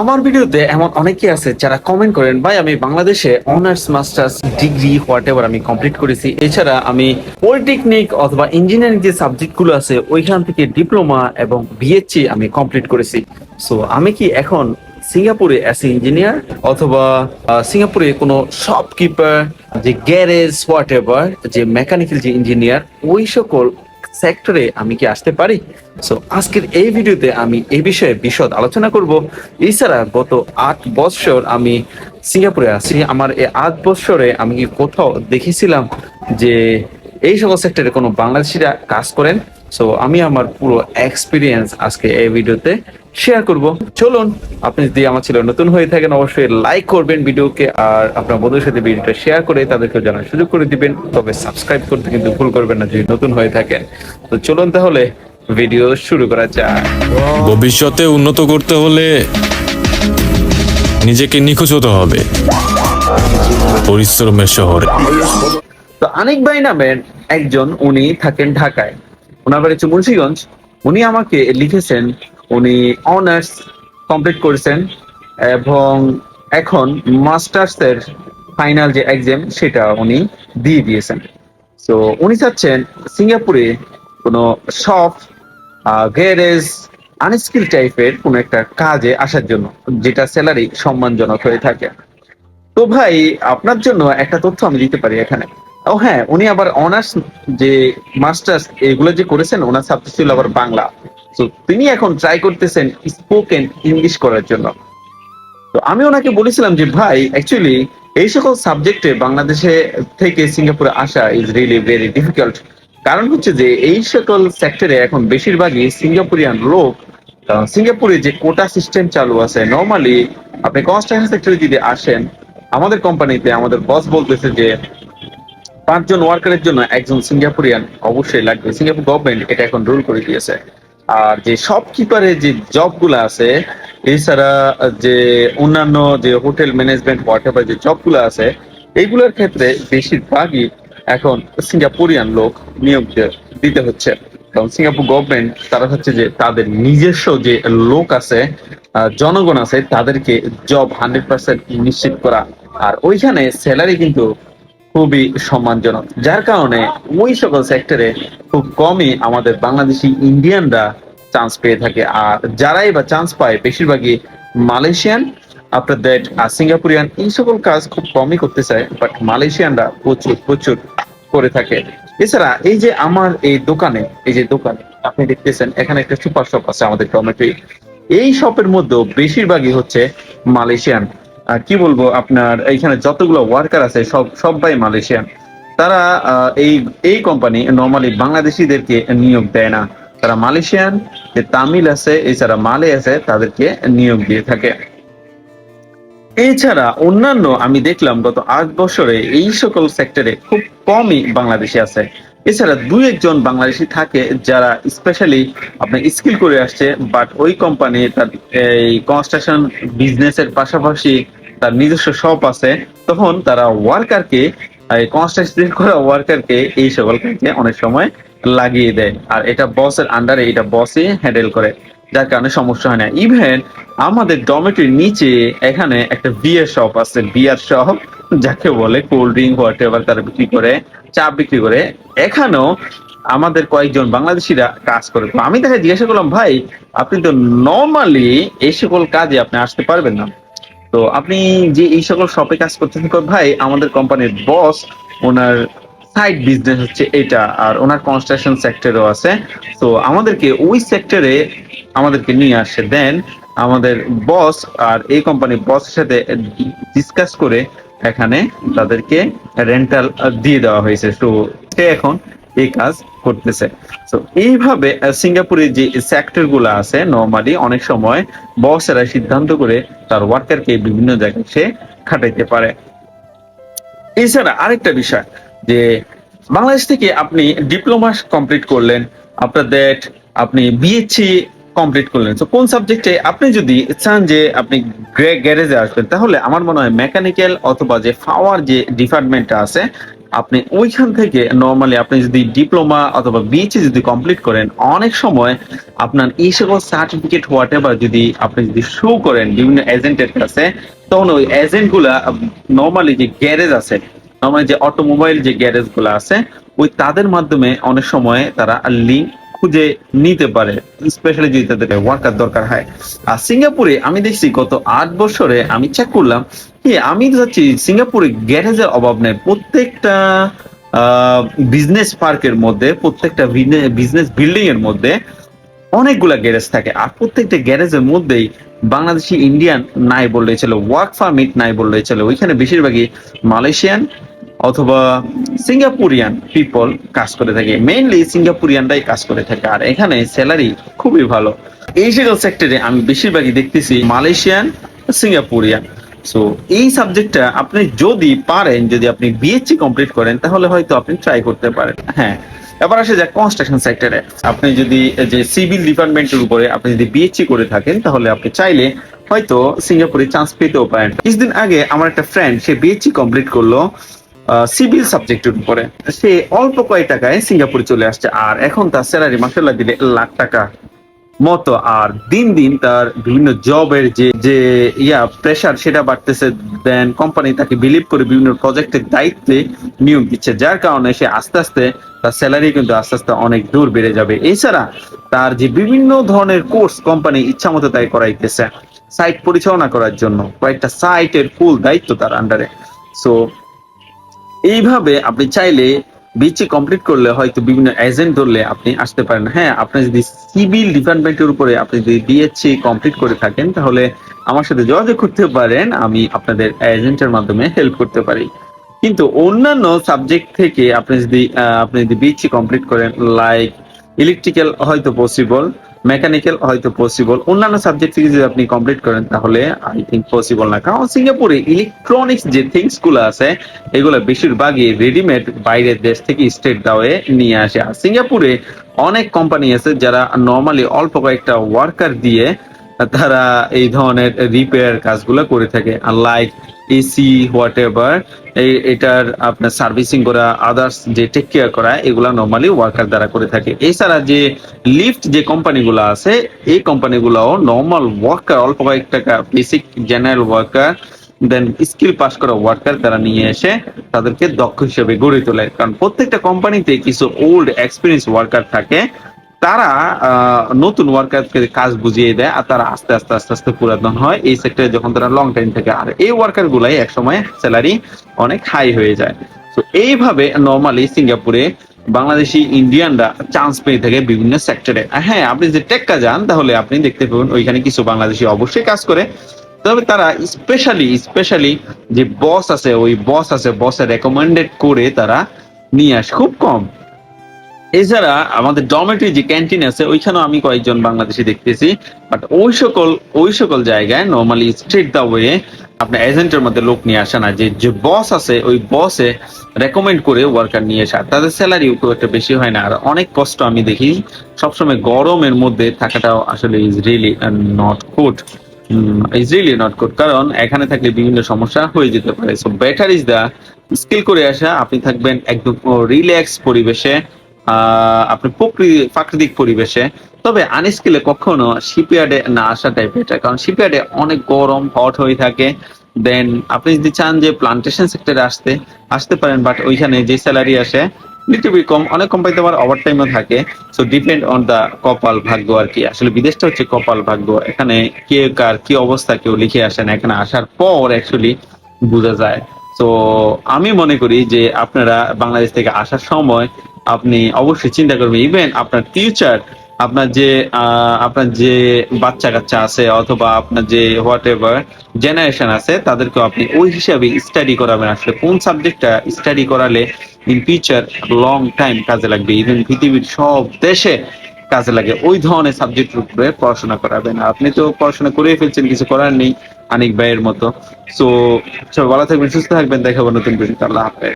আমার ভিডিওতে এমন অনেকেই আছে যারা কমেন্ট করেন, ভাই, আমি বাংলাদেশে honours masters degree whatever আমি কমপ্লিট করেছি। এছাড়া আমি পলিটেকনিক অথবা ইঞ্জিনিয়ারিং যে সাবজেক্টগুলো আছে, ওইখান থেকে ডিপ্লোমা এবং বিএসসি আমি কমপ্লিট করেছি। সো আমি কি এখন সিঙ্গাপুরে অ্যাস ইঞ্জিনিয়ার অথবা সিঙ্গাপুরে কোনো শপকিপার যে গ্যারেজ হোয়াট এভার যে মেকানিক্যাল যে ইঞ্জিনিয়ার ওই সকল সেক্টরে আমি কি আসতে পারি? সো আজকের এই ভিডিওতে আমি এই বিষয়ে বিশদ আলোচনা করব। এছাড়া গত আট বছর আমি সিঙ্গাপুরে আছি। আমার এই আট বছরে আমি কি কোথাও দেখেছিলাম যে এই সকল সেক্টরে কোনো বাংলাদেশিরা কাজ করেন? সো আমি আমার পুরো এক্সপিরিয়েন্স আজকে এই ভিডিওতে শেয়ার করব। চলুন আপনি যদি আমার ছিল নতুন হয়ে থাকেন অবশ্যই লাইক করবেন ভিডিওকে আর আপনার বন্ধুদের সাথে ভিডিওটা শেয়ার করে তাদেরকে জানার সুযোগ করে দিবেন। তবে সাবস্ক্রাইব করতে কিন্তু ভুল করবেন না যদি নতুন হয়ে থাকেন। তো চলুন তাহলে ভিডিও শুরু করা যাক। ভবিষ্যতে উন্নত করতে হলে নিজেকে নিখোঁজ হতে হবে। পরিশ্রমের শহরে। তো আনিক ভাই নামের একজন উনি থাকেন ঢাকায়। ওনার বাড়ি মুন্সিগঞ্জ। উনি আমাকে লিখেছেন উনি অনার্স কমপ্লিট করেছেন এবং এখন মাস্টার্স এর ফাইনাল যে এক্সাম সেটা উনি দিয়ে দিয়েছেন। তো উনি চাচ্ছেন সিঙ্গাপুরে কোনো শপ গ্যারেজ আনস্কিল টাইপের কোনো একটা কাজে আসার জন্য, যেটা স্যালারি সম্মানজনক হয়ে থাকে। তো ভাই, আপনার জন্য একটা তথ্য আমি দিতে পারি এখানে। ও হ্যাঁ উনি আবার অনার্স যে মাস্টার্স এগুলো যে করেছেন, ওনার সাবজেক্ট ছিল আবার বাংলা। তো তিনি এখন ট্রাই করতেছেন স্পোকেন ইংলিশ করার জন্য। তো আমি ওনাকে বলেছিলাম যে, ভাই অ্যাকচুয়ালি এই সকল সাবজেক্টে বাংলাদেশে থেকে সিঙ্গাপুরে আসা ইজ রিয়েলি ভেরি ডিফিকাল্ট কারণ হচ্ছে যে, এই সকল সেক্টরে এখন বেশিরভাগই সিঙ্গাপুরিয়ান লোক সিঙ্গাপুরে যে কোটা সিস্টেম চালু আছে নর্মালি আপনি কনস্ট্রাকশন সেক্টরে যদি আসেন, আমাদের কোম্পানিতে আমাদের বস বলতেছে যে, পাঁচজন ওয়ার্কারের জন্য একজন সিঙ্গাপুরিয়ান অবশ্যই লাগবে। সিঙ্গাপুর গভর্নমেন্ট এটা এখন রুল করে দিয়েছে। আর যে শপকিপারের যে জবগুলো আছে, এছাড়া যে অন্যান্য যে হোটেল ম্যানেজমেন্ট হোয়াট যে জবগুলো আছে, এইগুলোর ক্ষেত্রে বেশিরভাগই এখন সিঙ্গাপুরিয়ান লোক নিয়োগ দিতে হচ্ছে। কারণ সিঙ্গাপুর গভর্নমেন্ট তারা হচ্ছে যে তাদের নিজস্ব যে লোক আছে জনগণ আছে, তাদেরকে জব হান্ড্রেড পার্সেন্ট নিশ্চিত করা। আর ওইখানে স্যালারি কিন্তু খুবই সম্মানজনক। যার কারণে ওই সকল সেক্টরে খুব কমই আমাদের বাংলাদেশি ইন্ডিয়ানরা চান্স পেয়ে থাকে। আর যারাই বা চান্স পায়, বেশিরভাগই মালয়েশিয়ান আফটার দ্যাট আর সিঙ্গাপুরিয়ান এই সকল কাজ খুব কমই করতে চায় বাট মালয়েশিয়ানরা প্রচুর প্রচুর করে থাকে। এছাড়া এই যে আমার এই দোকানে, এই যে দোকানে, আপনি দেখতেছেন, এখানে একটা সুপার শপ আছে আমাদের টমেটো এই শপের মধ্যে বেশিরভাগই হচ্ছে মালয়েশিয়ান আর কি বলব, আপনার এইখানে যতগুলো ওয়ার্কার আছে, সব, সবাই মালয়েশিয়ান। তারা এই এই কোম্পানি নর্মালি বাংলাদেশিদেরকে নিয়োগ দেয় না। তারা মালয়েশিয়ান, যে তামিল আছে, এছাড়া মালে আছে, তাদেরকে নিয়োগ দিয়ে থাকে। এছাড়া অন্যান্য আমি দেখলাম গত আট বছরে এই সকল সেক্টরে খুব কমই বাংলাদেশি আছে। এছাড়া দুই একজন বাংলাদেশি থাকে যারা স্পেশালি আপনার স্কিল করে আসছে বাট ওই কোম্পানি তার এই কনস্ট্রাকশন বিজনেসের পাশাপাশি তার নিজস্ব শপ আছে, তখন তারা ওয়ার্কারকে কনস্ট্রাকশন করা ওয়ার্কারকে এই সকল কাজে অনেক সময় লাগিয়ে দেয়। আর এটা বসের আন্ডারে এটা বসই হ্যান্ডেল করে, যার কারণে সমস্যা হয় না। ইভেন আমাদের ডমেটির নিচে এখানে একটা বিয়ার শপ আছে বিয়ার শপ যাকে বলে কোল্ড ড্রিঙ্ক হোয়াট এভার তারা বিক্রি করে, চা বিক্রি করে। এখানেও আমাদের কয়েকজন বাংলাদেশিরা কাজ করে। আমি তাকে জিজ্ঞাসা করলাম, ভাই, আপনি তো নর্মালি এই সকল কাজে আপনি আসতে পারবেন না? তো আপনি যে এই সকল শপে কাজ করতেছেন ভাই, আমাদের কোম্পানির বস ওনার সাইড বিজনেস হচ্ছে এটা, আর ওনার কনস্ট্রাকশন সেক্টরও আছে। তো আমাদেরকে ওই সেক্টরে আমাদেরকে নিয়ে আসে। দেন আমাদের বস আর এই কোম্পানির বসের সাথে ডিসকাস করে এখানে তাদেরকে রেন্টাল দিয়ে দেওয়া হয়েছে। তো সে এখন এই কাজ করতেছে। তো এইভাবে সিঙ্গাপুরে যে সেক্টরগুলো আছে নর্মালি অনেক সময় বসেরা সিদ্ধান্ত করে তার ওয়ার্কারকে বিভিন্ন জায়গায় সে খাটাইতে পারে। এছাড়া আরেকটা বিষয়, যে বাংলাদেশ থেকে আপনি ডিপ্লোমা কমপ্লিট করলেন আফটার দ্যাট আপনি বিএসসি কমপ্লিট করলেন। তো কোন সাবজেক্টে আপনি যদি চান যে আপনি গ্যারেজে আসবেন, তাহলে আমার মনে হয় মেকানিক্যাল অথবা যে পাওয়ার যে ডিপার্টমেন্টটা আছে আপনি ওইখান থেকে নর্মালি আপনি যদি ডিপ্লোমা অথবা বিএসসি যদি কমপ্লিট করেন, অনেক সময় আপনার এই সকল সার্টিফিকেট হোয়াট এভার যদি আপনি যদি শো করেন বিভিন্ন এজেন্টের কাছে, তখন ওই এজেন্টগুলা নর্মালি যে গ্যারেজ আছে নর্মালি যে অটোমোবাইল যে গ্যারেজগুলো আছে, ওই তাদের মাধ্যমে অনেক সময় তারা লিঙ্ক খুঁজে নিতে পারে স্পেশালি যদি তাদের ওয়ার্কার দরকার হয়। আর সিঙ্গাপুরে আমি দেখছি গত আট বছরে আমি চেক করলাম, কি আমি যাচ্ছি সিঙ্গাপুরে গ্যারেজের অভাব নেই। প্রত্যেকটা বিজনেস পার্কের মধ্যে, প্রত্যেকটা বিজনেস বিল্ডিং এর মধ্যে অনেকগুলা গ্যারেজ থাকে। আর প্রত্যেকটা গ্যারেজের মধ্যেই বাংলাদেশি ইন্ডিয়ান নাই বললেই চলে ওয়ার্ক পারমিট নাই বললেই চলে। ওইখানে বেশিরভাগই মালয়েশিয়ান অথবা সিঙ্গাপুরিয়ান পিপল কাজ করে থাকে। মেইনলি সিঙ্গাপুরিয়ানরাই কাজ করে থাকে। আর এখানে স্যালারি খুবই ভালো। এই সেক্টরে আমি বেশিরভাগই দেখতেছি মালয়েশিয়ান, সিঙ্গাপুরিয়ান। সো এই সাবজেক্টটা আপনি যদি পারেন, যদি আপনি বিএসসি কমপ্লিট করেন, তাহলে হয়তো আপনি ট্রাই করতে পারেন। হ্যাঁ এবার আসে যাক কনস্ট্রাকশন সেক্টরে আপনি যদি যে সিভিল ডিপার্টমেন্টের উপরে আপনি যদি বিএসসি করে থাকেন, তাহলে আপনি চাইলে হয়তো সিঙ্গাপুরে চান্স পেতেও পারেন। কিছুদিন আগে আমার একটা ফ্রেন্ড সে বিএসসি কমপ্লিট করল। সিভিল সাবজেক্টের উপরে। সে অল্প কয়েক টাকায় সিঙ্গাপুরে চলে আসছে আর এখন তার স্যালারি মাসাল্লাহ দিলে লাখ টাকা মতো। আর দিন দিন তার বিভিন্ন জবের যে যে ইয়া প্রেশার সেটা বাড়তেছে দেন কোম্পানি তাকে বিলিভ করে বিভিন্ন প্রজেক্টের দায়িত্বে নিয়োগ দিচ্ছে, যার কারণে সে আস্তে আস্তে তার স্যালারি কিন্তু আস্তে আস্তে অনেক দূর বেড়ে যাবে। এছাড়া তার যে বিভিন্ন ধরনের কোর্স কোম্পানি ইচ্ছা মতো তাই করাইতেছে সাইট পরিচালনা করার জন্য। কয়েকটা সাইটের ফুল দায়িত্ব তার আন্ডারে সো এইভাবে আপনি চাইলে বিচি কমপ্লিট করলে হয়তো বিভিন্ন এজেন্ট ধরলে আপনি আসতে পারেন। হ্যাঁ আপনি যদি সিভিল ডিপার্টমেন্টের উপরে আপনি যদি বিএসসি কমপ্লিট করে থাকেন, তাহলে আমার সাথে যোগাযোগ করতে পারেন, আমি আপনাদের এজেন্টের মাধ্যমে হেল্প করতে পারি। কিন্তু অন্যান্য সাবজেক্ট থেকে আপনি যদি আপনি যদি বিএসসি কমপ্লিট করেন লাইক ইলেকট্রিক্যাল হয়তো পসিবল মেকানিক্যাল হয়তো পসিবল অন্যান্য সাবজেক্ট থেকে যদি আপনি কমপ্লিট করেন, তাহলে আই থিঙ্ক পসিবল না। কারণ সিঙ্গাপুরে ইলেকট্রনিক্স যে থিংসগুলো আছে, এগুলো বেশিরভাগই রেডিমেড বাইরের দেশ থেকে স্টেট দাওয়ে নিয়ে আসে। আর সিঙ্গাপুরে অনেক কোম্পানি আছে যারা নর্মালি অল্প কয়েকটা ওয়ার্কার দিয়ে তারা এই ধরনের রিপেয়ার কাজগুলো করে থাকে। লাইক এসি হোয়াট এভার এটার আপনার সার্ভিসিং করা আদার্স যে টেক কেয়ার করা, এগুলা নর্মালি ওয়ার্কার দ্বারা করে থাকে। এছাড়া যে লিফট যে কোম্পানিগুলো আছে, এই কোম্পানিগুলোও নর্মাল ওয়ার্কার অল্প কয়েক টাকা basic general worker then skill pass করা ওয়ার্কার তারা নিয়ে এসে তাদেরকে দক্ষ হিসেবে গড়ে তোলে। কারণ প্রত্যেকটা কোম্পানিতে কিছু ওল্ড এক্সপিরিয়েন্স ওয়ার্কার থাকে। তারা নতুন ওয়ার্কারকে কাজ বুঝিয়ে দেয় আর তারা আস্তে আস্তে আস্তে আস্তে পুরাতন হয়। এই সেক্টরে যখন তারা লং টাইম থাকে, আর এই ওয়ার্কার গুলাই একসময় স্যালারি অনেক হাই হয়ে যায়। তো এইভাবে নর্মালি সিঙ্গাপুরে বাংলাদেশি ইন্ডিয়ানরা চান্স পেয়ে থাকে বিভিন্ন সেক্টরে হ্যাঁ আপনি যে টেক্কা যান, তাহলে আপনি দেখতে পাবেন ওইখানে কিছু বাংলাদেশি অবশ্যই কাজ করে। তবে তারা স্পেশালি স্পেশালি যে বস আছে, ওই বস আছে বসে রেকমেন্ডেড করে তারা নিয়ে আসে, খুব কম। এছাড়া আমাদের ডমেটরি যে ক্যান্টিন আছে, ওইখানেও আমি কয়েকজন বাংলাদেশি দেখতেছি। বাট ওই সকল ওই সকল জায়গায় নর্মালি স্ট্রিট দা ওয়ে আপনার এজেন্টের মধ্যে লোক নিয়ে আসে না। যে যে বস আছে, ওই বসে রেকমেন্ড করে ওয়ার্কার নিয়ে আসা। তাদের স্যালারি খুব একটা বেশি হয় না। আর অনেক কষ্ট আমি দেখি, সবসময় গরমের মধ্যে থাকাটাও আসলে is really not good is really not good কারণ এখানে থাকলে বিভিন্ন সমস্যা হয়ে যেতে পারে। So better is the skill করে আসা। আপনি থাকবেন একদম রিল্যাক্স পরিবেশে। আপনি প্রকৃ- প্রাকৃতিক পরিবেশে, তবে আনস্কিলে কখনো শিপইয়ার্ডে না আসাটাই বেটার কারণ শিপইয়ার্ডে অনেক গরম হট হয়ে থাকে। দেন আপনি যদি চান যে প্লান্টেশন সেক্টরে আসতে আসতে পারেন বাট ওইখানে যে স্যালারি আসে লিটল বি কম, অনেক কোম্পানিতে আবার ওভার টাইমও থাকে। সো ডিপেন্ড অন দা কপাল ভাগ্য আর কি। আসলে বিদেশটা হচ্ছে কপাল ভাগ্য। এখানে কে কার কি অবস্থা, কেউ লিখে আসেন এখানে আসার পর অ্যাকচুয়ালি বোঝা যায়। তো আমি মনে করি যে আপনারা বাংলাদেশ থেকে আসার সময় আপনি অবশ্যই চিন্তা করবেন। ইভেন আপনার ফিউচার আপনার যে আপনার যে বাচ্চা কাচ্চা আছে অথবা আপনার যে হোয়াট এভার জেনারেশন আছে, তাদেরকেও আপনি ওই হিসাবে স্টাডি করাবেন। আসলে কোন সাবজেক্টটা স্টাডি করালে ইন ফিউচার লং টাইম কাজে লাগবে? ইভেন পৃথিবীর সব দেশে কাজে লাগে। ওই ধরনের সাবজেক্টের উপরে পড়াশোনা করাবেন। আপনি তো পড়াশোনা করেই ফেলছেন, কিছু করার নেই আনিক ভাইয়ের মতো। সো সব ভালো থাকবেন, সুস্থ থাকবেন, দেখাবো নতুন ভিডিও আল্লাহ হাফেজ।